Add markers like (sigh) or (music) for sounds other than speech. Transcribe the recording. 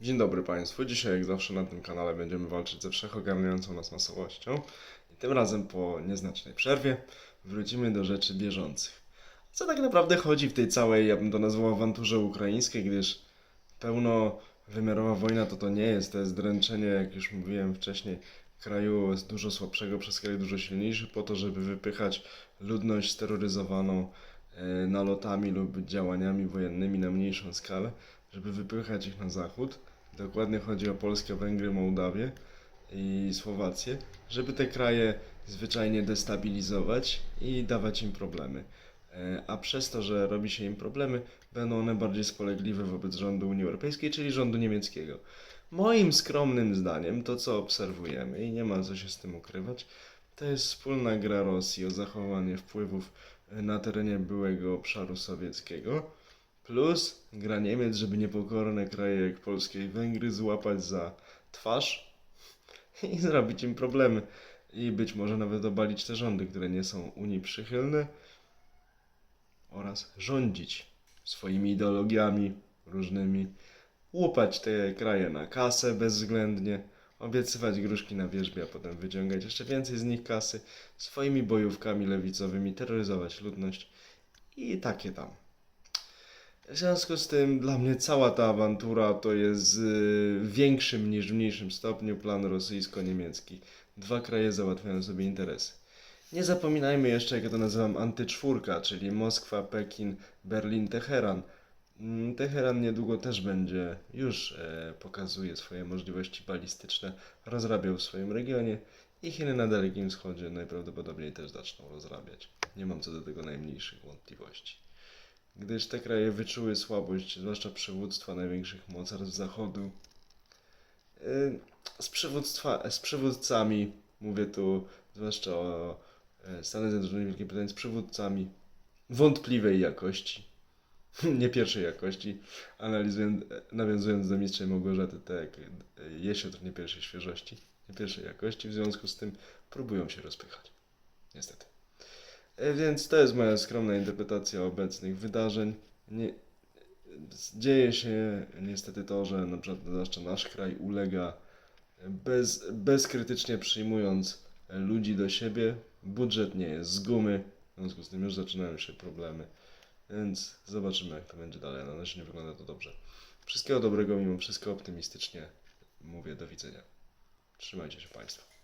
Dzień dobry Państwu. Dzisiaj, jak zawsze, na tym kanale będziemy walczyć ze wszechogarniającą nas masowością. I tym razem, po nieznacznej przerwie, wrócimy do rzeczy bieżących. Co tak naprawdę chodzi w tej całej, ja bym to nazwał, awanturze ukraińskiej, gdyż pełnowymiarowa wojna to to nie jest, to jest dręczenie, jak już mówiłem wcześniej, kraju z dużo słabszego przez kraj dużo silniejszy, po to, żeby wypychać ludność steroryzowaną e, nalotami lub działaniami wojennymi na mniejszą skalę, żeby wypychać ich na zachód. Dokładnie chodzi o Polskę, Węgry, Mołdawię i Słowację, żeby te kraje zwyczajnie destabilizować i dawać im problemy. E, A przez to, że robi się im problemy, będą one bardziej spolegliwe wobec rządu Unii Europejskiej, czyli rządu niemieckiego. Moim skromnym zdaniem, to co obserwujemy, i nie ma co się z tym ukrywać, to jest wspólna gra Rosji o zachowanie wpływów na terenie byłego obszaru sowieckiego, plus gra Niemiec, żeby niepokorne kraje jak Polskę i Węgry złapać za twarz i (laughs) zrobić im problemy. I być może nawet obalić te rządy, które nie są Unii przychylne oraz rządzić swoimi ideologiami różnymi, łupać te kraje na kasę bezwzględnie, obiecywać gruszki na wierzbie, a potem wyciągać jeszcze więcej z nich kasy, swoimi bojówkami lewicowymi terroryzować ludność i takie tam. W związku z tym dla mnie cała ta awantura to jest w większym niż mniejszym stopniu plan rosyjsko-niemiecki. Dwa kraje załatwiają sobie interesy. Nie zapominajmy jeszcze, jak ja to nazywam, antyczwórka, czyli Moskwa, Pekin, Berlin, Teheran. Mm, Teheran niedługo też będzie, już e, pokazuje swoje możliwości balistyczne, rozrabiał w swoim regionie i Chiny na Dalekim Wschodzie najprawdopodobniej też zaczną rozrabiać. Nie mam co do tego najmniejszych wątpliwości. Gdyż te kraje wyczuły słabość, zwłaszcza przywództwa największych mocarstw Zachodu, y, z, przywództwa, z przywódcami, mówię tu zwłaszcza o e, Stanach Zjednoczonych Wielkiej Brytanii, z przywódcami wątpliwej jakości, (laughs) nie pierwszej jakości, analizując, e, nawiązując do mistrzej Małgorzaty, tak, e, jesiotr nie pierwszej świeżości, nie pierwszej jakości, w związku z tym próbują się rozpychać. Niestety. E, Więc to jest moja skromna interpretacja obecnych wydarzeń. Nie, dzieje się niestety to, że na przykład zwłaszcza nasz kraj ulega bez, bezkrytycznie przyjmując ludzi do siebie. Budżet nie jest z gumy, w związku z tym już zaczynają się problemy. Więc zobaczymy, jak to będzie dalej. Na razie nie wygląda to dobrze. Wszystkiego dobrego, mimo wszystko optymistycznie mówię do widzenia. Trzymajcie się Państwo.